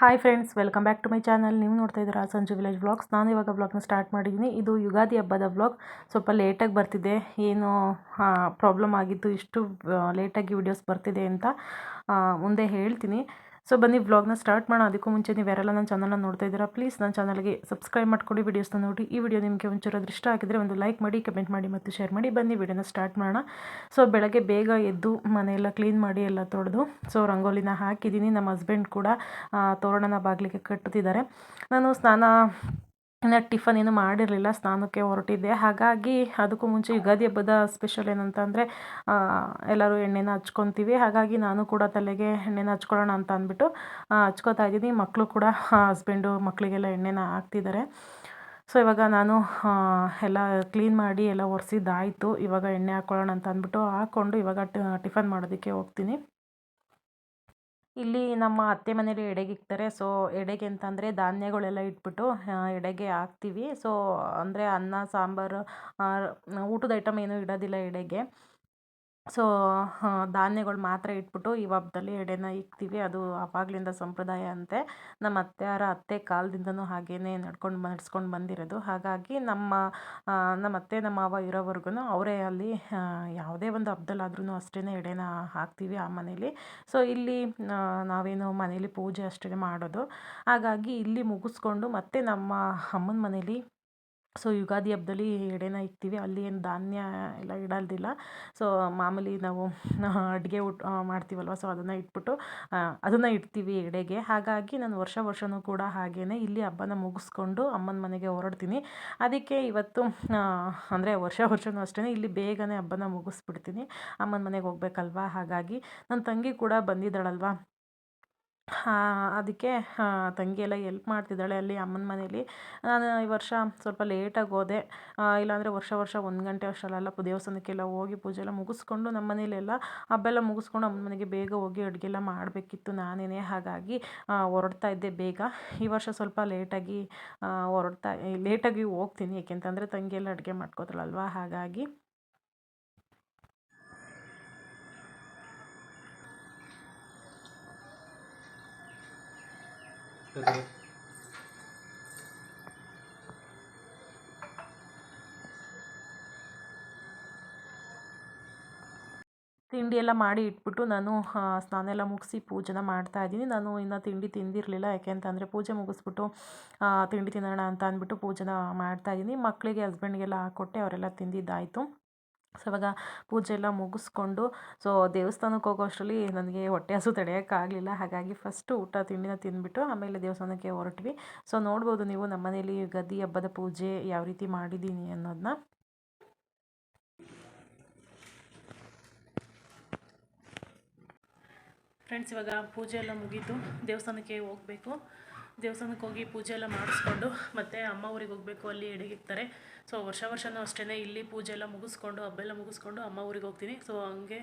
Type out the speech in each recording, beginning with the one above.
Hi friends welcome back to my channel ನೀವು ನೋಡ್ತಾ ಇದ್ದೀರಾ ಸಂಜು ವಿಲೇಜ್ ಬ್ಲಾಗ್ಸ್ ನಾನು ಇವಾಗ ವ್ಲಾಗ್ನ ಸ್ಟಾರ್ಟ್ ಮಾಡಿದ್ದೀನಿ. ಇದು ಯುಗಾದಿ ಹಬ್ಬದ ಬ್ಲಾಗ್ ಸ್ವಲ್ಪ ಲೇಟಾಗಿ ಬರ್ತಿದೆ. ಏನು ಪ್ರಾಬ್ಲಮ್ ಆಗಿತ್ತು. ಇಷ್ಟು ಲೇಟಾಗಿ ವಿಡಿಯೋಸ್ ಬರ್ತಿದೆ ಅಂತ ಮುಂದೆ ಹೇಳ್ತೀನಿ. ಸೊ ಬನ್ನಿ ವ್ಲಾಗ್ನ ಸ್ಟಾರ್ಟ್ ಮಾಡೋಣ. ಅದಕ್ಕೂ ಮುಂಚೆ ನೀವು ಯಾರೆಲ್ಲ ನನ್ನ ಚಾನಲ್ನ ನೋಡ್ತಾ ಇದ್ದೀರಾ ಪ್ಲೀಸ್ ನನ್ನ ಚಾನಲ್ಗೆ ಸಬ್ಸ್ಕ್ರೈಬ್ ಮಾಡ್ಕೊಳ್ಳಿ ವೀಡಿಯೋಸ್ನ ನೋಡಿ. ಈ ವಿಡಿಯೋ ನಿಮಗೆ ಒಂಚೂರು ಅದೃಷ್ಟ ಆಗಿದ್ರೆ ಒಂದು ಲೈಕ್ ಮಾಡಿ ಕಮೆಂಟ್ ಮಾಡಿ ಮತ್ತು ಶೇರ್ ಮಾಡಿ. ಬನ್ನಿ ವಿಡಿಯೋನ ಸ್ಟಾರ್ಟ್ ಮಾಡೋಣ. ಸೊ ಬೆಳಗ್ಗೆ ಬೇಗ ಎದ್ದು ಮನೆಯೆಲ್ಲ ಕ್ಲೀನ್ ಮಾಡಿ ಎಲ್ಲ ತೊಡೆದು ಸೊ ರಂಗೋಲಿನ ಹಾಕಿದ್ದೀನಿ. ನಮ್ಮ ಹಸ್ಬೆಂಡ್ ಕೂಡ ತೋರಣನ ಬಾಗಿಲಿಗೆ ಕಟ್ಟುತ್ತಿದ್ದಾರೆ ನಾನು ಸ್ನಾನ ಇನ್ನು ಟಿಫನ್ ಏನು ಮಾಡಿರಲಿಲ್ಲ, ಸ್ನಾನಕ್ಕೆ ಹೊರಟಿದ್ದೆ. ಹಾಗಾಗಿ ಅದಕ್ಕೂ ಮುಂಚೆ ಯುಗಾದಿ ಹಬ್ಬದ ಸ್ಪೆಷಲ್ ಏನಂತ ಅಂದರೆ ಎಲ್ಲರೂ ಎಣ್ಣೆನ ಹಚ್ಕೊತೀವಿ. ಹಾಗಾಗಿ ನಾನು ಕೂಡ ತಲೆಗೆ ಎಣ್ಣೆನ ಹಚ್ಕೊಳ್ಳೋಣ ಅಂತ ಅಂದ್ಬಿಟ್ಟು ಹಚ್ಕೋತಾ ಇದ್ದೀನಿ. ಮಕ್ಕಳು ಕೂಡ ಹಸ್ಬೆಂಡು ಮಕ್ಕಳಿಗೆಲ್ಲ ಎಣ್ಣೆನ ಹಾಕ್ತಿದ್ದಾರೆ. ಸೊ ಇವಾಗ ನಾನು ಎಲ್ಲ ಕ್ಲೀನ್ ಮಾಡಿ ಎಲ್ಲ ಒರೆಸಿದ್ದಾಯಿತು. ಇವಾಗ ಎಣ್ಣೆ ಹಾಕ್ಕೊಳ್ಳೋಣ ಅಂತ ಅಂದ್ಬಿಟ್ಟು ಹಾಕ್ಕೊಂಡು ಇವಾಗ ಟಿಫನ್ ಮಾಡೋದಕ್ಕೆ ಹೋಗ್ತೀನಿ. ಇಲ್ಲಿ ನಮ್ಮ ಅತ್ತೆ ಮನೇಲಿ ಎಡೆಗೆ ಇಕ್ತಾರೆ. ಸೊ, ಎಡೆಗೆ ಅಂತಂದರೆ ಧಾನ್ಯಗಳೆಲ್ಲ ಇಟ್ಬಿಟ್ಟು ಎಡೆಗೆ ಹಾಕ್ತೀವಿ. ಸೊ, ಅಂದರೆ ಅನ್ನ, ಸಾಂಬಾರು ಊಟದ ಐಟಮ್ ಏನೂ ಇಡೋದಿಲ್ಲ ಎಡೆಗೆ. ಸೊ ಧಾನ್ಯಗಳು ಮಾತ್ರ ಇಟ್ಬಿಟ್ಟು ಈ ಹಬ್ಬದಲ್ಲಿ ಎಡೆನ ಇಕ್ತೀವಿ. ಅದು ಆವಾಗಲಿಂದ ಸಂಪ್ರದಾಯ ಅಂತೆ. ನಮ್ಮ ಅತ್ತೆಯವರ ಅತ್ತೆ ಕಾಲದಿಂದನೂ ಹಾಗೇನೆ ನಡ್ಕೊಂಡು ನಡ್ಸ್ಕೊಂಡು ಬಂದಿರೋದು. ಹಾಗಾಗಿ ನಮ್ಮ ನಮ್ಮ ಅತ್ತೆ, ನಮ್ಮ ಮಾವ ಇರೋವರೆಗೂ ಅವರೇ ಅಲ್ಲಿ ಯಾವುದೇ ಒಂದು ಹಬ್ದಲ್ಲಾದ್ರೂ ಅಷ್ಟೇ ಎಡೆನ ಹಾಕ್ತೀವಿ ಆ ಮನೇಲಿ. ಸೊ, ಇಲ್ಲಿ ನಾವೇನು ಮನೇಲಿ ಪೂಜೆ ಅಷ್ಟೇ ಮಾಡೋದು. ಹಾಗಾಗಿ ಇಲ್ಲಿ ಮುಗಿಸ್ಕೊಂಡು ಮತ್ತೆ ನಮ್ಮ ಅಮ್ಮನ ಮನೇಲಿ ಸೊ ಯುಗಾದಿ ಹಬ್ಬದಲ್ಲಿ ಎಡೆನ ಇಕ್ತೀವಿ. ಅಲ್ಲಿ ಏನು ಧಾನ್ಯ ಎಲ್ಲ ಇಡಲ್ದಿಲ್ಲ. ಸೊ ಮಾಮೂಲಿ ನಾವು ಅಡುಗೆ ಊಟ ಮಾಡ್ತೀವಲ್ವ? ಸೊ ಅದನ್ನು ಇಟ್ಬಿಟ್ಟು ಅದನ್ನು ಇಡ್ತೀವಿ ಎಡೆಗೆ. ಹಾಗಾಗಿ ನಾನು ವರ್ಷ ವರ್ಷವೂ ಕೂಡ ಹಾಗೇ ಇಲ್ಲಿ ಹಬ್ಬನ ಮುಗಿಸ್ಕೊಂಡು ಅಮ್ಮನ ಮನೆಗೆ ಹೊರಡ್ತೀನಿ. ಅದಕ್ಕೆ ಇವತ್ತು ಅಂದರೆ ವರ್ಷ ವರ್ಷವೂ ಅಷ್ಟೇ ಇಲ್ಲಿ ಬೇಗನೆ ಹಬ್ಬನ ಮುಗಿಸ್ಬಿಡ್ತೀನಿ. ಅಮ್ಮನ ಮನೆಗೆ ಹೋಗ್ಬೇಕಲ್ವಾ? ಹಾಗಾಗಿ ನನ್ನ ತಂಗಿ ಕೂಡ ಬಂದಿದ್ದಾಳಲ್ವಾ? ಅದಕ್ಕೆ ತಂಗಿ ಎಲ್ಲ ಎಲ್ಪ್ ಮಾಡ್ತಿದ್ದಾಳೆ ಅಲ್ಲಿ ಅಮ್ಮನ ಮನೇಲಿ ನಾನು ಈ ವರ್ಷ ಸ್ವಲ್ಪ ಲೇಟಾಗಿ ಹೋದೆ. ಇಲ್ಲಾಂದರೆ ವರ್ಷ ವರ್ಷ ಒಂದು ಗಂಟೆ ಅಷ್ಟರಲ್ಲೆಲ್ಲ ದೇವಸ್ಥಾನಕ್ಕೆಲ್ಲ ಹೋಗಿ ಪೂಜೆ ಎಲ್ಲ ಮುಗಿಸ್ಕೊಂಡು ನಮ್ಮ ಮನೇಲೆಲ್ಲ ಹಬ್ಬ ಎಲ್ಲ ಮುಗಿಸ್ಕೊಂಡು ಅಮ್ಮನ ಮನೆಗೆ ಬೇಗ ಹೋಗಿ ಅಡುಗೆ ಎಲ್ಲ ಮಾಡಬೇಕಿತ್ತು ನಾನೇ ಹಾಗಾಗಿ ಹೊರಡ್ತಾ ಇದ್ದೆ ಬೇಗ. ಈ ವರ್ಷ ಸ್ವಲ್ಪ ಲೇಟಾಗಿ ಹೊರಡ್ತಾ ಲೇಟಾಗಿ ಹೋಗ್ತೀನಿ. ಏಕೆಂತಂದರೆ ತಂಗಿ ಎಲ್ಲ ಅಡುಗೆ ಮಾಡ್ಕೋತಾಳಲ್ವ? ಹಾಗಾಗಿ ತಿಂಡಿ ಎಲ್ಲ ಮಾಡಿ ಇಟ್ಬಿಟ್ಟು ನಾನು ಸ್ನಾನ ಎಲ್ಲ ಮುಗಿಸಿ ಪೂಜೆನ ಮಾಡ್ತಾ ಇದ್ದೀನಿ. ನಾನು ಇನ್ನು ತಿಂಡಿ ತಿಂದಿರಲಿಲ್ಲ. ಯಾಕೆ ಯಾಕೆಂತಂದರೆ ಪೂಜೆ ಮುಗಿಸ್ಬಿಟ್ಟು ತಿಂಡಿ ತಿನ್ನೋಣ ಅಂತ ಅಂದ್ಬಿಟ್ಟು ಪೂಜೆನ ಮಾಡ್ತಾ ಇದ್ದೀನಿ. ಮಕ್ಕಳಿಗೆ ಹಸ್ಬೆಂಡ್ಗೆಲ್ಲ ಹಾಕ್ಕೊಟ್ಟೆ ಅವರೆಲ್ಲ ತಿಂದಿದ್ದಾಯಿತು. ಸೊ, ಇವಾಗ ಪೂಜೆ ಎಲ್ಲ ಮುಗಿಸ್ಕೊಂಡು, ಸೊ, ದೇವಸ್ಥಾನಕ್ಕೆ ಹೋಗೋ ಅಷ್ಟರಲ್ಲಿ ನನಗೆ ಹೊಟ್ಟೆ ಹಸು ತಡೆಯೋಕ್ಕಾಗಲಿಲ್ಲ. ಹಾಗಾಗಿ ಫಸ್ಟು ಊಟ ತಿಂಡಿನ ತಿಂದ್ಬಿಟ್ಟು ಆಮೇಲೆ ದೇವಸ್ಥಾನಕ್ಕೆ ಹೊರಟ್ವಿ. ಸೊ, ನೋಡ್ಬೋದು ನೀವು ನಮ್ಮ ಮನೇಲಿ ಗದ್ದಿ ಹಬ್ಬದ ಪೂಜೆ ಯಾವ ರೀತಿ ಮಾಡಿದ್ದೀನಿ ಅನ್ನೋದನ್ನ ಫ್ರೆಂಡ್ಸ್ ಇವಾಗ ಪೂಜೆ ಎಲ್ಲ ಮುಗೀತು. ದೇವಸ್ಥಾನಕ್ಕೆ ಹೋಗಬೇಕು. ದೇವಸ್ಥಾನಕ್ಕೆ ಹೋಗಿ ಪೂಜೆ ಎಲ್ಲ ಮಾಡಿಸ್ಕೊಂಡು ಮತ್ತು ಅಮ್ಮ ಊರಿಗೆ ಹೋಗಬೇಕು ಅಲ್ಲಿ ಎಡಗಿರ್ತಾರೆ. ಸೊ ವರ್ಷ ವರ್ಷವೂ ಅಷ್ಟೇ ಇಲ್ಲಿ ಪೂಜೆ ಎಲ್ಲ ಮುಗಿಸ್ಕೊಂಡು, ಹಬ್ಬ ಎಲ್ಲ ಮುಗಿಸ್ಕೊಂಡು ಅಮ್ಮ ಊರಿಗೆ ಹೋಗ್ತೀನಿ. ಸೊ ಹಂಗೆ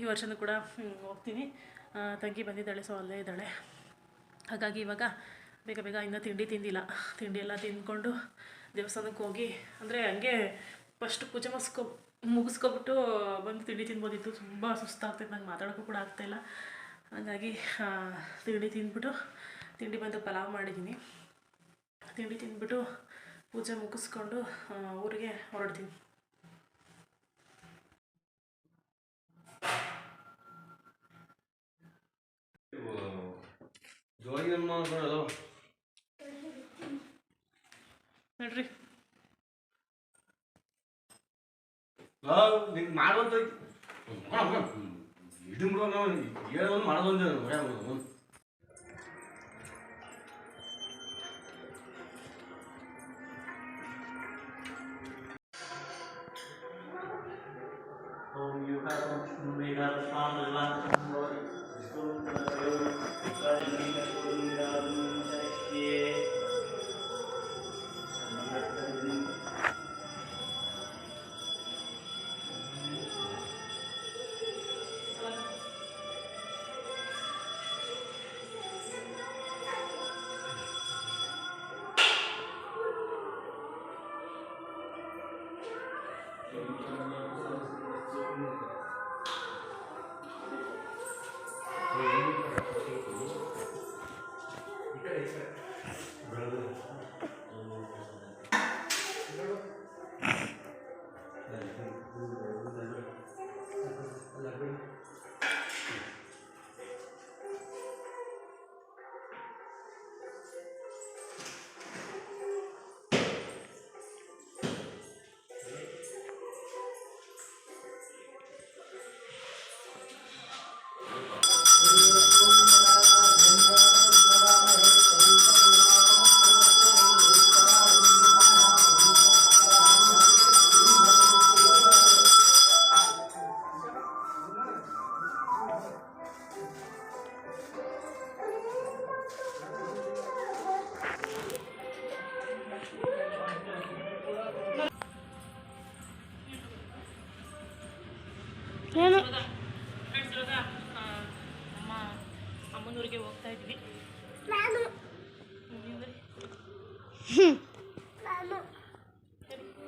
ಈ ವರ್ಷನೂ ಕೂಡ ಹೋಗ್ತೀನಿ. ತಂಗಿ ಬಂದಿದ್ದಾಳೆ ಸೊ ಅಲ್ಲೇ ಇದ್ದಾಳೆ. ಹಾಗಾಗಿ ಇವಾಗ ಬೇಗ ಬೇಗ ಇನ್ನೂ ತಿಂಡಿ ತಿಂದಿಲ್ಲ. ತಿಂಡಿ ಎಲ್ಲ ತಿಂದ್ಕೊಂಡು ದೇವಸ್ಥಾನಕ್ಕೆ ಹೋಗಿ, ಅಂದರೆ ಹಂಗೆ ಫಸ್ಟ್ ಪೂಜೆ ಮುಗಿಸ್ಕೊ, ಮುಗಿಸ್ಕೊಬಿಟ್ಟು ಬಂದು ತಿಂಡಿ ತಿನ್ಬೋದಿತ್ತು. ತುಂಬ ಸುಸ್ತಾಗ್ತಿತ್ತು, ನಂಗೆ ಮಾತಾಡೋಕ್ಕೂ ಕೂಡ ಆಗ್ತಾಯಿಲ್ಲ ಹಾಗಾಗಿ ತಿಂಡಿ ತಿಂದ್ಬಿಟ್ಟು ತಿಂಡಿ ಬಂದು ಪಲಾವ್ ಮಾಡಿದ್ದೀನಿ ತಿಂಡಿ ತಿಂದ್ಬಿಟ್ಟು ಪೂಜೆ ಮುಗಿಸ್ಕೊಂಡು ಊರಿಗೆ ಹೊರಡ್ತೀನಿ ನೋಡ್ರಿ ಮಾಡೋದು ಮಾಡೋದು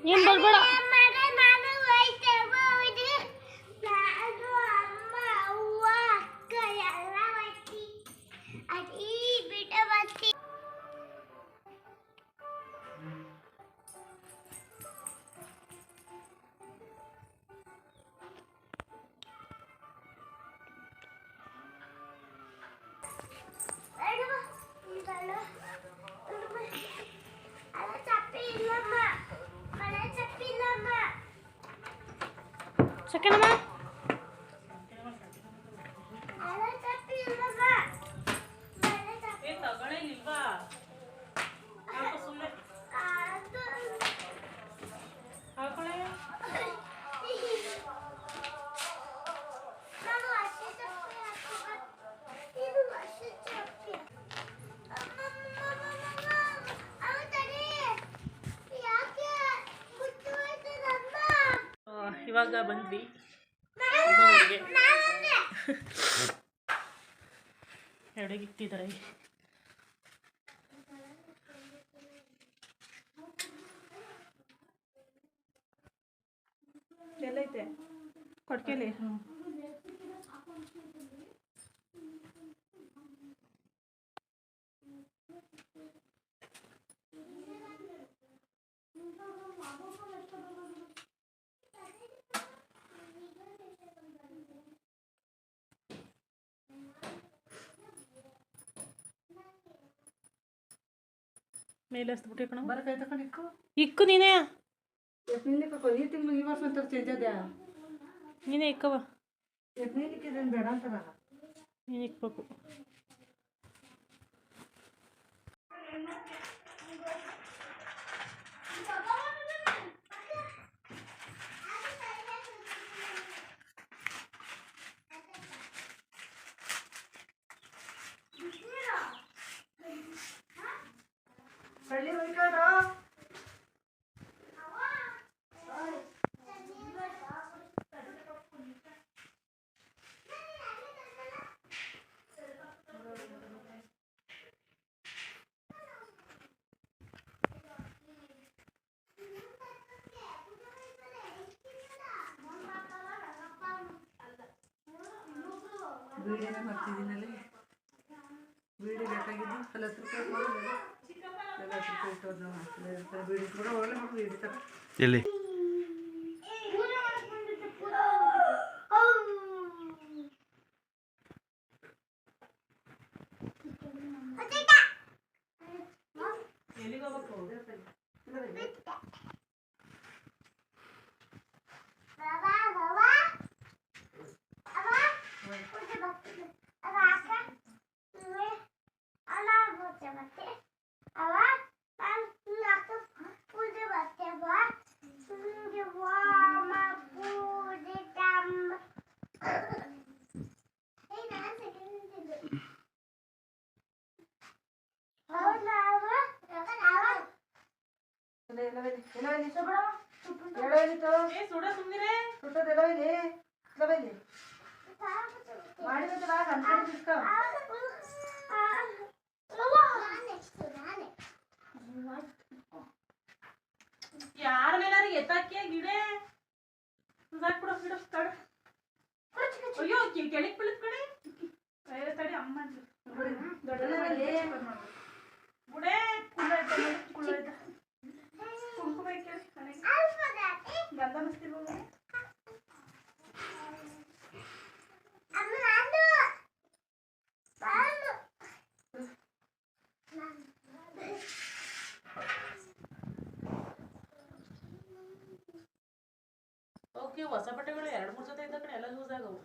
ಏನು ಬರಬೇಡ ಅಮ್ಮ ತಡಿ. ಯಾಕೆ ಮುಚ್ಚುವಯ್ತದಮ್ಮ? ಆ, ಇವಾಗ ಬಂದ್ವಿ ನಾನು- ಅಮ್ಮನೂರಿಗೆ ಮೇಲೆ ಹಸ್ಬಿಟ್ಟೆ ಕಣ. ಬರಕಾಯ್ತ ಕಣಿಕ್ಕು ಇಕ್ಕು. ನೀನೇ. ಎಷ್ಟು ನಿಲ್ಲಿಕ್ಕೋ ಈ ತಿಂಗಳು ಈ ವರ್ಷ ಅಂತ ಚೇಂಜದ್ಯಾ ನೀನೇ ಇಕ್ಕವ ಇದೇನು ಬೇಡ ಅಂತಾರ ನೀನು ಇಕ್ಬೇಕು ಕಳ್ಳಿ ಬೈಕಾಡ ಬೀಡಿನ ಮಾಡ್ತಿದ್ದೀನಲ್ಲಿ ಬೀಡಿ ಬೇಕಾಗಿದ್ದು ಅಲ್ಲಿ ಹತ್ತು ರೂಪಾಯಿ ಹತ್ತು ರೂಪಾಯಿ ಇಟ್ಟು ಬೀಡಿ ಕೂಡ ಒಳ್ಳೆ ಮಕ್ಕಳು ಹಿಡಿತಾರೆ ಎಲ್ಲಿ? ಯಾರ ಮೇಲಾರು ಎತ್ತಾಕಿ ಗಿಡೆ? ಹಾಕ್ಬಿಡು ಬಿಡು ತಡ. ಅಯ್ಯೋ ಕೆಳಗೆ ಬೀಳುತ್ತ ಕಡೆ ತಡಿ ಅಮ್ಮ ಅಂದ್ಲು. ಎಲ್ಲವೇಲಿ ಓಕೆ ಹೊಸ ಬಟ್ಟೆಗಳು ಎರಡು ಮೂರು ಜೊತೆ ಇದ್ದ ಕಡೆ ಎಲ್ಲ ಯೂಸ್ ಆಗವು.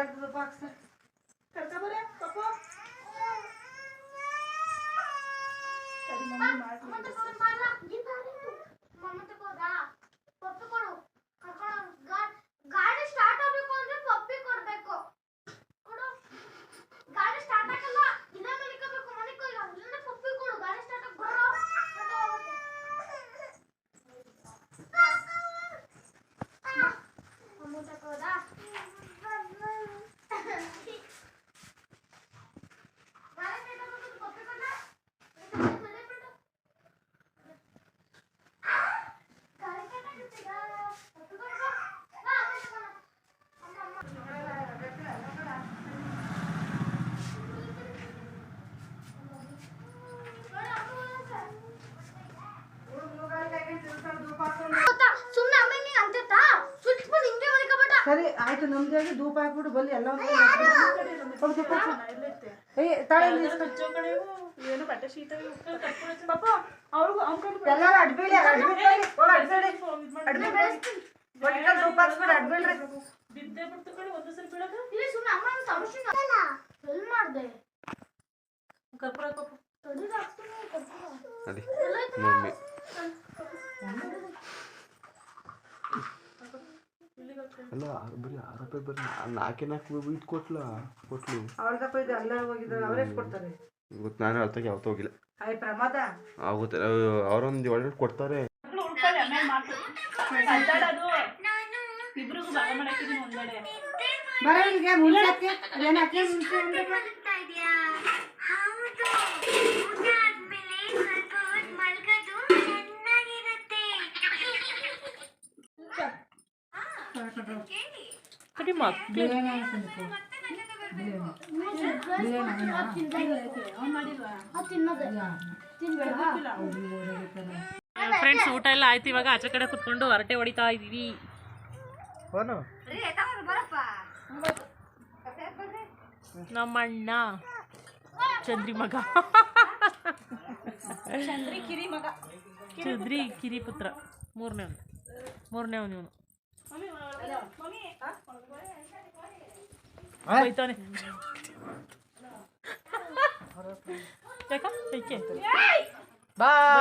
ver de da baksana. ಸರಿ ಆಯ್ತು ನಮ್ದಾಗಿ ಧೂಪ ಹಾಕ್ಬಿಟ್ಟು ಬಲ್ಲಿ ಎಲ್ಲ ಎಲ್ಲಾರು ಅಡ್ಬೇಡಿ ಧೂಪ ಹಚ್ಬಿಡಿ ಅಡ್ಬೇಡ್ರಿ. ಬಿದ್ದೆ ಬಿಡ್ತು ಕಡೆ ಒಂದು ಸರಿ ಬೀಳಕ ಇಲ್ಲಿ ಸುಮ್ಮನೆ ಅಮ್ಮ ಸಮಸ್ಯೆ ಅಲ್ಲ ಎಲ್ಲಿ ಮಾಡ್ದೆ? ಕರ್ಪೂರ ಕಪ್ಪು ತಡಿದು ಹಾಕ್ತೀನಿ ಕರ್ಪೂರ. ಮಮ್ಮಿ. ಅಲ್ಲ ಬರೀ ಆರು ರೂಪಾಯಿ ಬರೀ ನಾಲ್ಕೇ ನಾಲ್ಕು ಇದು ಕೊಟ್ಲ ಕೊಟ್ಲು. ಅವ್ರದಪ್ಪ ಇದು ಎಲ್ಲ ಹೋಗಿದ್ದಾರೆ ಅವ್ರು ಕೊಡ್ತಾರೆ? ಇವತ್ತು ನಾನು ಅರ್ಥಕ್ಕೆ ಯಾವತ್ತೂ ಹೋಗಿಲ್ಲ. ಹಾಯ್ ಪ್ರಮಾದ. ಆಗುತ್ತೆ. ಅವರೊಂದು ಒಳ್ಳೆ ಕೊಡ್ತಾರೆ. ಇಬ್ರಿಗೂ ಭಾಗ ಒಂದೆಡೆ? ಹೌದು. ಕಡಿ ಮಕ್ ಬಿರಿಯಾನಿ ಹಾಕ್ಬೇಕು. ಫ್ರೆಂಡ್ಸ್ ಊಟ ಎಲ್ಲ ಆಯ್ತು. ಇವಾಗ ಆಚೆ ಕಡೆ ಕುತ್ಕೊಂಡು ಹರಟೆ ಹೊಡಿತಾ ಇದೀವಿ. ನಮ್ಮ ಅಣ್ಣ ಚಂದ್ರಿ ಮಗ. ಚಂದ್ರಿ ಕಿರಿ ಪುತ್ರ ಮೂರನೇ ಮೂರನೇ ಅವನು ಇವನು.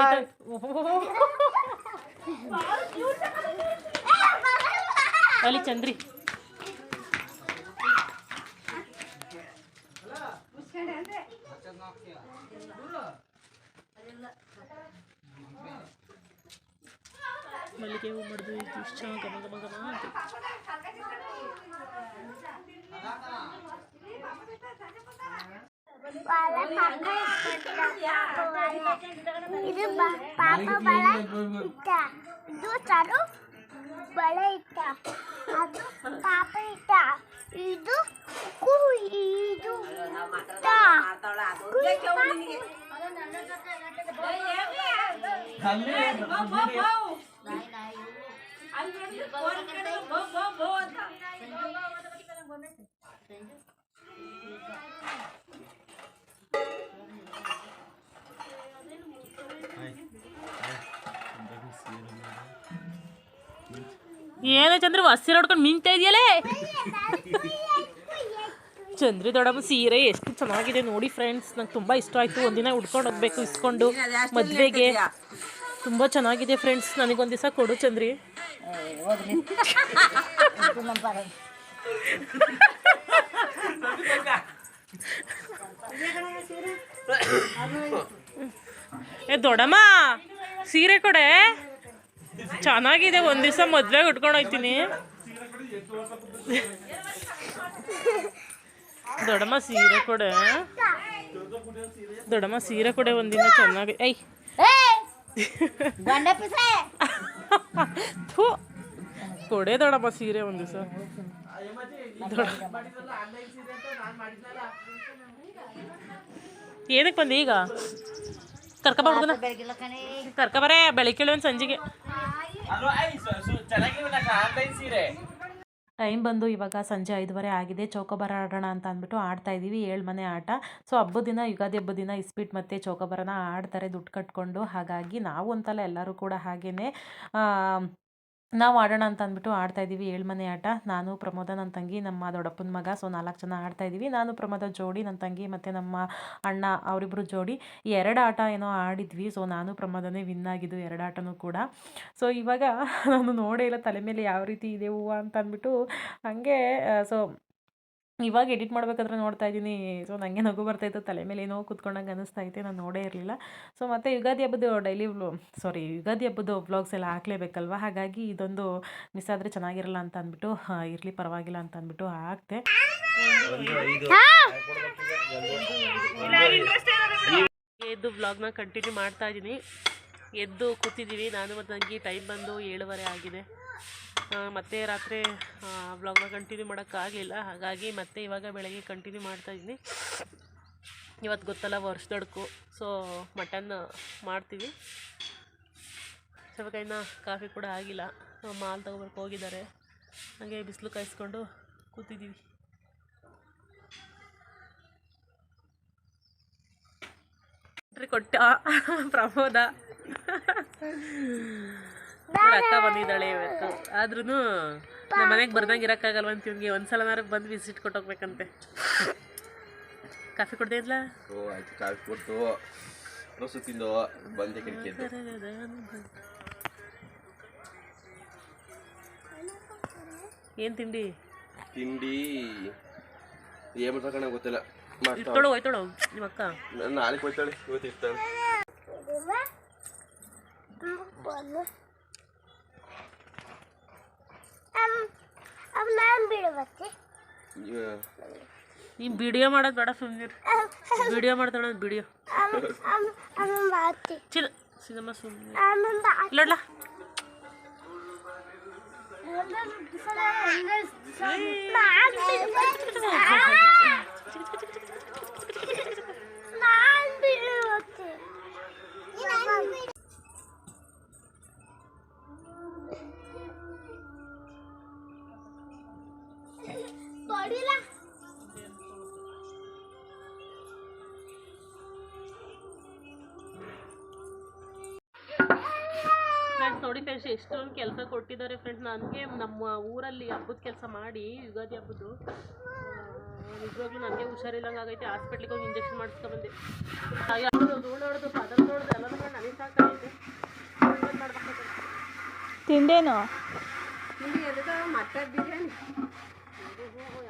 ಯಾಕ. ಅಲ್ಲಿ ಚಂದ್ರಿ. ಮಲ್ಲಿಗೆ ಹೂ ಮಾಡಿದ್ವಿ ಇಷ್ಟು ಚೆನ್ನಾಗಿ ಗಮ ಗಮ ಗಮ ಅಂತ. ಇದು ಬ- ಪಾಪ ಬಳೆ ಇಟ್ಟ ಇದು ಚರು ಬಳೆ ಇಟ್ಟ ಅದು ಪಾಪ ಇಟ್ಟ ಇದು ಕು ಇದು ಇಟ್ಟ. ಏನೋ ಚಂದ್ರ ಹಸಿರು ಹೊಡ್ಕೊಂಡು ಮಿಂಗ್ತಾ ಇದೆಯಲ್ಲೇ ಚಂದ್ರಿ ದೊಡ್ಡಮ್ಮ, ಸೀರೆ ಎಷ್ಟು ಚೆನ್ನಾಗಿದೆ ನೋಡಿ ಫ್ರೆಂಡ್ಸ್ ನಂಗೆ ತುಂಬ ಇಷ್ಟ ಆಯಿತು. ಒಂದಿನ ಉಡ್ಕೊಂಡು ಹೋಗ್ಬೇಕು, ಇಸ್ಕೊಂಡು ಮದುವೆಗೆ. ತುಂಬ ಚೆನ್ನಾಗಿದೆ ಫ್ರೆಂಡ್ಸ್ ನನಗೊಂದು ದಿವಸ ಕೊಡು ಚಂದ್ರಿ. ಏ ದೊಡ್ಡಮ್ಮ, ಸೀರೆ ಕೊಡೆ. ಚೆನ್ನಾಗಿದೆ ಒಂದು ದಿವಸ ಮದುವೆಗೆ ಉಟ್ಕೊಂಡು ಹೋಗ್ತೀನಿ. ದೊಡ್ಡಮ್ಮ ಸೀರೆ ಕೊಡ. ದೊಡ್ಡಮ್ಮ ಸೀರೆ ಕೊಡೆ ಒಂದಿನ ಚೆನ್ನಾಗಿ ಐ ಥೂ. ಕೊಡೆ ದೊಡ್ಡಮ್ಮ ಸೀರೆ ಒಂದು ದಿವಸ. ಏನಕ್ಕೆ ಬಂದೆ ಈಗ? ಕರ್ಕಬ ಹುಡುಗನ. ಕರ್ಕಬರೇ ಬೆಳಿಗ್ಗೆ ಒಂದು ಸಂಜೆಗೆ. ಟೈಮ್ ಬಂದು ಇವಾಗ ಸಂಜೆ ಐದುವರೆ ಆಗಿದೆ. ಚೌಕಬಾರ ಆಡೋಣ ಅಂತ ಅಂದ್ಬಿಟ್ಟು ಆಡ್ತಾ ಇದ್ದೀವಿ ಏಳು ಮನೆ ಆಟ. ಸೊ ಹಬ್ಬದ ದಿನ ಯುಗಾದಿ ಹಬ್ಬದ ದಿನ ಇಸ್ಪೀಟ್ ಮತ್ತು ಚೌಕಬಾರನ ಆಡ್ತಾರೆ ದುಡ್ಡು ಕಟ್ಕೊಂಡು. ಹಾಗಾಗಿ ನಾವು ಅಂತಲ್ಲ ಎಲ್ಲರೂ ಕೂಡ ಹಾಗೆಯೇ ನಾವು ಆಡೋಣ ಅಂತ ಅಂದ್ಬಿಟ್ಟು ಆಡ್ತಾ ಇದ್ದೀವಿ. ಏಳು ಮನೆ ಆಟ. ನಾನು, ಪ್ರಮೋದ ನನ್ನ ತಂಗಿ, ನಮ್ಮ ದೊಡ್ಡಪ್ಪನ ಮಗ. ಸೊ ನಾಲ್ಕು ಜನ ಆಡ್ತಾ ಇದ್ದೀವಿ. ನಾನು, ಪ್ರಮೋದ, ಜೋಡಿ ನನ್ನ ತಂಗಿ ಮತ್ತು ನಮ್ಮ ಅಣ್ಣ ಅವರಿಬ್ಬರು ಜೋಡಿ ಈ ಎರಡು ಆಟ ಏನೋ ಆಡಿದ್ವಿ. ಸೊ ನಾನು, ಪ್ರಮೋದನೇ ವಿನ್ ಆಗಿದ್ದು ಎರಡು ಆಟನೂ ಕೂಡ. ಸೊ ಇವಾಗ ನಾನು ನೋಡೇ ಇಲ್ಲ ತಲೆ ಮೇಲೆ ಯಾವ ರೀತಿ ಇದೆ ಹೂವು ಅಂತ ಅಂದ್ಬಿಟ್ಟು ಹಾಗೆ ಸೊ ಇವಾಗ ಎಡಿಟ್ ಮಾಡಬೇಕಾದ್ರೆ ನೋಡ್ತಾ ಇದ್ದೀನಿ. ಸೊ ನನಗೆ ನಗು ಬರ್ತಾಯಿತ್ತು ತಲೆ ಮೇಲೆ ಏನೋ ಕೂತ್ಕೊಂಡಂಗೆ ಅನ್ನಿಸ್ತಾ ಐತೆ ನಾನು ನೋಡೇ ಇರಲಿಲ್ಲ. ಸೊ ಮತ್ತು ಯುಗಾದಿ ಹಬ್ಬದ ಡೈಲಿ ಸಾರಿ ಯುಗಾದಿ ಹಬ್ಬದ ವ್ಲಾಗ್ಸ್ ಎಲ್ಲ ಹಾಕಲೇಬೇಕಲ್ವ? ಹಾಗಾಗಿ ಇದೊಂದು ಮಿಸ್ ಆದರೆ ಚೆನ್ನಾಗಿರಲ್ಲ ಅಂತ ಅಂದ್ಬಿಟ್ಟು ಇರಲಿ ಪರವಾಗಿಲ್ಲ ಅಂತ ಅಂದ್ಬಿಟ್ಟು ಹಾಕ್ತೆ ಎದ್ದು ವ್ಲಾಗ್ನ ಕಂಟಿನ್ಯೂ ಮಾಡ್ತಾ ಇದ್ದೀನಿ. ಎದ್ದು ಕೂತಿದ್ದೀವಿ. ನಾನು ಮತ್ತು ನನಗೆ ಟೈಮ್ ಬಂದು ಏಳುವರೆ ಆಗಿದೆ. ಮತ್ತೆ ರಾತ್ರಿ ವ್ಲಾಗ್ನ ಕಂಟಿನ್ಯೂ ಮಾಡೋಕ್ಕಾಗಲಿಲ್ಲ ಹಾಗಾಗಿ ಮತ್ತೆ ಇವಾಗ ಬೆಳಗ್ಗೆ ಕಂಟಿನ್ಯೂ ಮಾಡ್ತಾ ಇದ್ದೀನಿ. ಇವತ್ತು ಗೊತ್ತಲ್ಲ ವರ್ಷದೊಡ್ಕು. ಸೊ ಮಟನ್ ಮಾಡ್ತೀವಿ. ಸ್ವಲ್ಪ ಇನ್ನು ಕಾಫಿ ಕೂಡ ಆಗಿಲ್ಲ. ಮಾಲ್ ತೊಗೊಬರ್ಕೆ ಹೋಗಿದ್ದಾರೆ. ಹಾಗೆ ಬಿಸಿಲು ಕಾಯಿಸ್ಕೊಂಡು ಕೂತಿದ್ದೀವಿ ಕೊಟ್ಟ ಪ್ರಮೋದ. ಇವ್ರ ಅಕ್ಕ ಬಂದಿದ್ದಾಳೆ ಇವತ್ತು. ಆದ್ರೂ ನಮ್ಮ ಮನೆಗೆ ಬರ್ದಂಗೆ ಇರೋಕ್ಕಾಗಲ್ವ ಅಂತ ಇವ್ನಿಗೆ ಒಂದ್ಸಲನಾರು ಬಂದು ವಿಸಿಟ್ ಕೊಟ್ಟೋಗ್ಬೇಕಂತೆ ಕಾಫಿ ಕೊಡ್ದೆ ಇಲ್ಲ ಓ ಆಯ್ತು ಕಾಫಿ ಕೊಟ್ಟು ರಸು ತಿಂದು ಬಂದೆ ಏನು ತಿಂಡಿ? ತಿಂಡಿ ಏನು ಮಾಡ್ತಾಕಣ ಗೊತ್ತಿಲ್ಲ. ಇಟ್ಕೊಳು ಹೋಯ್ತೋಳು ನಿಮ್ಮ ಅಕ್ಕ. ನಾನು ನಾಳೆ ಹೋಯ್ತಾಳೆ ಇವತ್ತು ಇರ್ತಾಳೆ. ನಾನು ಬಿಡುವತ್ತೆ ಇವ- ನೀನು ವಿಡಿಯೋ ಮಾಡೋದು ಬೇಡ ಸುಮ್ಮನಿರು ವಿಡಿಯೋ ಮಾಡ್ತಾಳೆ ವಿಡಿಯೋ ಅಮ್ಮ ಸಿನಿಮಾ ಸುಮ್ಮನೆ ಇಲ್ಲಡ್ಲ ಫ್ರೆಂಡ್ಸ್ ಎಷ್ಟೊಂದು ಕೆಲಸ ಕೊಟ್ಟಿದ್ದಾರೆ ಫ್ರೆಂಡ್ಸ್ ನನಗೆ ನಮ್ಮ ಊರಲ್ಲಿ ಹಬ್ಬದ ಕೆಲಸ ಮಾಡಿ ಯುಗಾದಿ ಹಬ್ಬದ್ದು ನಿಜವಾಗ್ಲೂ ನನಗೆ ಹುಷಾರಿಲ್ಲಂಗೆ ಆಗೈತೆ. ಹಾಸ್ಪಿಟ್ಲಿಗೆ ಹೋಗಿ ಇಂಜೆಕ್ಷನ್ ಮಾಡಿಸ್ಕೊಂಡ್ಬಂದೆ ಧೂಳು ಹೊಡೆದು ಪದರ್ ನೋಡ್ದು ಎಲ್ಲ ನನಗೆ ಸಾಕಾಗೈತೆ. ತಿಂಡೇನು? ಇಲ್ಲಿ ಎದಕ್ಕೆ? ಮಟನ್ ಬಿರಿಯಾನಿ.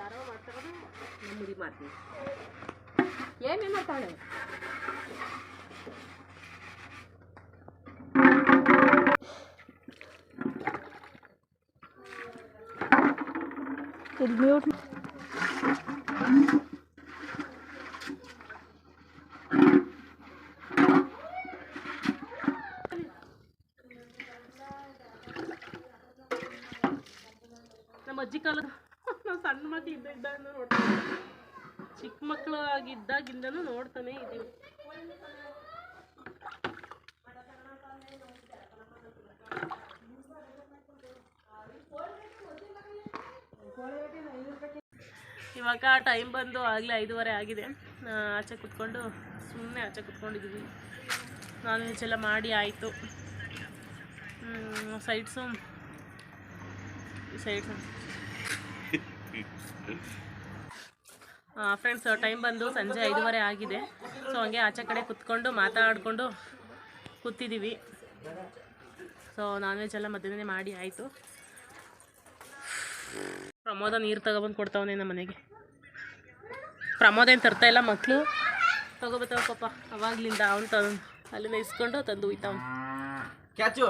ಯಾರೋ ಮಾಡ್ತಾರೋದು ನಮ್ಮ ಮಾಡ್ತೀವಿ ಏನೇನು ಮಾಡ್ತಾಳೆ ಮ್ಯೂಟ್ ನಮ್ಮ ಅಜ್ಜಿ ಕಾಲದ ನಾವು ಸಣ್ಣ ಮಕ್ಕಳು ಇದ್ದ ಇದ್ದಾಗ ನೋಡ್ತಾ ಚಿಕ್ಕ ಮಕ್ಕಳು ಆಗಿದ್ದಾಗಿಂದನೂ ನೋಡ್ತಾನೆ ಇದ್ದೀವಿ. ಇವಾಗ ಟೈಮ್ ಬಂದು ಆಗಲೇ ಐದೂವರೆ ಆಗಿದೆ. ಆಚೆ ಕುತ್ಕೊಂಡು ಸುಮ್ಮನೆ ಆಚೆ ಕುತ್ಕೊಂಡಿದ್ದೀವಿ ನಾನ್ ವೆಜ್ ಎಲ್ಲ ಮಾಡಿ ಆಯಿತು. ಸೈಡ್ಸು ಸೈಡ್ಸ್ ಫ್ರೆಂಡ್ಸ್ ಟೈಮ್ ಬಂದು ಸಂಜೆ ಐದೂವರೆ ಆಗಿದೆ. ಸೊ ಹಂಗೆ ಆಚೆ ಕಡೆ ಕುತ್ಕೊಂಡು ಮಾತಾಡಿಕೊಂಡು ಕೂತಿದ್ದೀವಿ ಸೊ ನಾನ್ ವೆಜ್ ಎಲ್ಲ ಮಧ್ಯಾಹ್ನ ಮಾಡಿ ಆಯಿತು. ಪ್ರಮೋದ ನೀರು ತಗೊಬಂದು ಕೊಡ್ತಾವನೆ ನಮ್ಮ ಮನೆಗೆ. ಪ್ರಮೋದ ಏನು ತರ್ತಾ ಇಲ್ಲ ಮಕ್ಕಳು ತಗೋಬತ್ತಾವ ಪಾಪ. ಅವಾಗ್ಲಿಂದ ಅವ್ನು ತಂದು ಅಲ್ಲಿಂದ ಇಸ್ಕೊಂಡು ತಂದು ಒಯ್ತಾವ್ನು ಕ್ಯಾಚು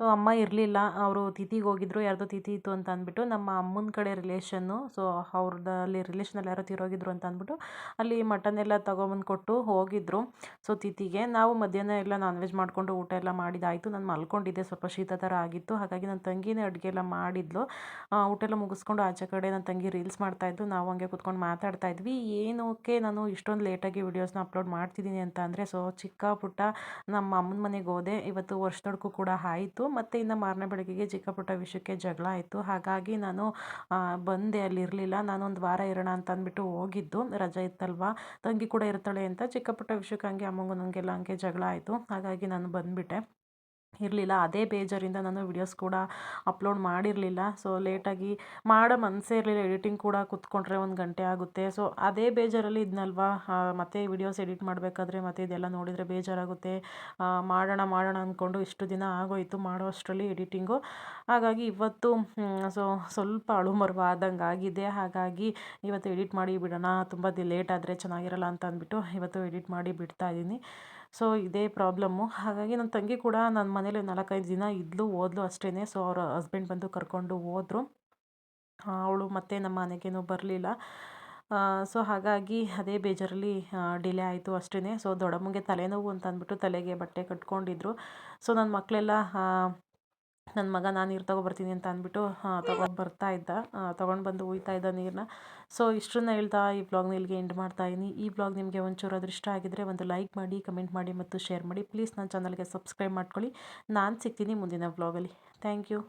ಸೊ, ಅಮ್ಮ ಇರಲಿಲ್ಲ. ಅವರು ತಿಥಿಗೆ ಹೋಗಿದ್ರು, ಯಾರ್ದೋ ತಿಥಿ ಇತ್ತು ಅಂತ ಅಂದ್ಬಿಟ್ಟು ನಮ್ಮ ಅಮ್ಮನ ಕಡೆ ರಿಲೇಷನ್ನು ಸೊ ಅವ್ರದ್ದು ಅಲ್ಲಿ ರಿಲೇಷನಲ್ಲಿ ಯಾರೋ ತಿರೋಗಿದ್ರು ಅಂತ ಅಂದ್ಬಿಟ್ಟು ಅಲ್ಲಿ ಮಟನ್ ಎಲ್ಲ ತೊಗೊಬಂದು ಕೊಟ್ಟು ಹೋಗಿದ್ರು. ಸೊ, ತಿಥಿಗೆ ನಾವು ಮಧ್ಯಾಹ್ನ ಎಲ್ಲ ನಾನ್ ವೆಜ್ ಮಾಡಿಕೊಂಡು ಊಟ ಎಲ್ಲ ಮಾಡಿದಾಯಿತು. ನಾನು ಮಲ್ಕೊಂಡಿದ್ದೆ, ಸ್ವಲ್ಪ ಶೀತ ಥರ ಆಗಿತ್ತು. ಹಾಗಾಗಿ ನನ್ನ ತಂಗಿನೇ ಅಡುಗೆ ಎಲ್ಲ ಮಾಡಿದ್ಲು. ಊಟ ಎಲ್ಲ ಮುಗಿಸ್ಕೊಂಡು ಆಚೆ ಕಡೆ ನನ್ನ ತಂಗಿ ರೀಲ್ಸ್ ಮಾಡ್ತಾಯಿದ್ದು ನಾವು ಹಂಗೆ ಕುತ್ಕೊಂಡು ಮಾತಾಡ್ತಾ ಇದ್ವಿ. ಏನಕ್ಕೆ ನಾನು ಇಷ್ಟೊಂದು ಲೇಟಾಗಿ ವೀಡಿಯೋಸ್ನ ಅಪ್ಲೋಡ್ ಮಾಡ್ತಿದ್ದೀನಿ ಅಂತ ಅಂದರೆ, ಸೊ ಚಿಕ್ಕ ಪುಟ್ಟ ನಮ್ಮ ಅಮ್ಮನ ಮನೆಗೆ ಹೋದೆ. ಇವತ್ತು ವರ್ಷದೊಡ್ಕು ಕೂಡ ಆಯಿತು. ಮತ್ತು ಇನ್ನು ಮಾರನೇ ಬೆಳಗ್ಗೆಗೆ ಚಿಕ್ಕ ಪುಟ್ಟ ವಿಷಯಕ್ಕೆ ಜಗಳ ಆಯಿತು. ಹಾಗಾಗಿ ನಾನು ಬಂದೆ ಅಲ್ಲಿರಲಿಲ್ಲ. ನಾನೊಂದು ವಾರ ಇರೋಣ ಅಂತ ಅಂದ್ಬಿಟ್ಟು ಹೋಗಿದ್ದು. ರಜೆ ಇತ್ತಲ್ವ? ತಂಗಿ ಕೂಡ ಇರ್ತಾಳೆ ಅಂತ ಚಿಕ್ಕ ಪುಟ್ಟ ವಿಷಯಕ್ಕೆ ಹಂಗೆ ಅಮ್ಮಂಗೂ ನನಗೆಲ್ಲ ಹಂಗೆ ಜಗಳ ಆಯಿತು. ಹಾಗಾಗಿ ನಾನು ಬಂದುಬಿಟ್ಟೆ. ಇರಲಿಲ್ಲ. ಅದೇ ಬೇಜಾರಿಂದ ನಾನು ವಿಡಿಯೋಸ್ ಕೂಡ ಅಪ್ಲೋಡ್ ಮಾಡಿರಲಿಲ್ಲ. ಸೊ ಲೇಟಾಗಿ ಮಾಡೋ ಮನಸ್ಸೇ ಇರಲಿಲ್ಲ. ಎಡಿಟಿಂಗ್ ಕೂಡ ಕೂತ್ಕೊಂಡ್ರೆ ಒಂದು ಗಂಟೆ ಆಗುತ್ತೆ. ಸೊ ಅದೇ ಬೇಜಾರಲ್ಲಿ ಇದ್ನಲ್ವಾ? ಮತ್ತೆ ವಿಡಿಯೋಸ್ ಎಡಿಟ್ ಮಾಡಬೇಕಾದ್ರೆ ಮತ್ತೆ ಇದೆಲ್ಲ ನೋಡಿದರೆ ಬೇಜಾರಾಗುತ್ತೆ. ಮಾಡೋಣ ಮಾಡೋಣ ಅಂದ್ಕೊಂಡು ಇಷ್ಟು ದಿನ ಆಗೋಯಿತು ಮಾಡೋ ಅಷ್ಟರಲ್ಲಿ ಎಡಿಟಿಂಗು ಹಾಗಾಗಿ ಇವತ್ತು ಸೊ ಸ್ವಲ್ಪ ಅಳು ಮರುವು ಆದಂಗೆ ಆಗಿದೆ. ಹಾಗಾಗಿ ಇವತ್ತು ಎಡಿಟ್ ಮಾಡಿ ಬಿಡೋಣ. ತುಂಬ ಲೇಟ್ ಆದರೆ ಚೆನ್ನಾಗಿರಲ್ಲ ಅಂತ ಅಂದ್ಬಿಟ್ಟು ಇವತ್ತು ಎಡಿಟ್ ಮಾಡಿ ಬಿಡ್ತಾ ಇದ್ದೀನಿ. ಸೊ, ಇದೇ ಪ್ರಾಬ್ಲಮ್ಮು. ಹಾಗಾಗಿ ನನ್ನ ತಂಗಿ ಕೂಡ ನನ್ನ ಮನೇಲಿ ನಾಲ್ಕೈದು ದಿನ ಇದ್ಲು, ಓದ್ಲು ಅಷ್ಟೇ ಸೊ, ಅವರ ಹಸ್ಬೆಂಡ್ ಬಂದು ಕರ್ಕೊಂಡು ಹೋದ್ರು. ಅವಳು ಮತ್ತೆ ನಮ್ಮ ಮನೆಗೇನು ಬರಲಿಲ್ಲ. ಸೊ, ಹಾಗಾಗಿ ಅದೇ ಬೇಜಾರಲ್ಲಿ ಡಿಲೇ ಆಯಿತು ಅಷ್ಟೇ ಸೊ, ದೊಡ್ಡಮ್ಮಂಗೆ ತಲೆನೋವು ಅಂತ ಅಂದ್ಬಿಟ್ಟು ತಲೆಗೆ ಬಟ್ಟೆ ಕಟ್ಕೊಂಡಿದ್ರು. ಸೊ ನನ್ನ ಮಕ್ಕಳೆಲ್ಲ ನನ್ನ ಮಗ ನಾನು ನೀರು ತಗೊಬರ್ತೀನಿ ಅಂತ ಅಂದ್ಬಿಟ್ಟು ತಗೊಂಡು ಬರ್ತಾ ಇದ್ದ. ತೊಗೊಂಡು ಬಂದು ಉಯ್ತಾ ಇದ್ದ ನೀರನ್ನ ಸೊ ಇಷ್ಟನ್ನ ಹೇಳ್ತಾ ಈ ಬ್ಲಾಗ್ನ ಇಲ್ಲಿಗೆ ಎಂಡ್ ಮಾಡ್ತಾ ಇದ್ದೀನಿ ಈ ಬ್ಲಾಗ್ ನಿಮಗೆ ಒಂಚೂರು ಅದ್ರ ಇಷ್ಟ ಆಗಿದ್ರೆ ಒಂದು ಲೈಕ್ ಮಾಡಿ ಕಮೆಂಟ್ ಮಾಡಿ ಮತ್ತು ಶೇರ್ ಮಾಡಿ. ಪ್ಲೀಸ್ ನನ್ನ ಚಾನಲ್ಗೆ ಸಬ್ಸ್ಕ್ರೈಬ್ ಮಾಡ್ಕೊಳ್ಳಿ. ನಾನು ಸಿಗ್ತೀನಿ ಮುಂದಿನ ಬ್ಲಾಗಲ್ಲಿ ಥ್ಯಾಂಕ್ ಯು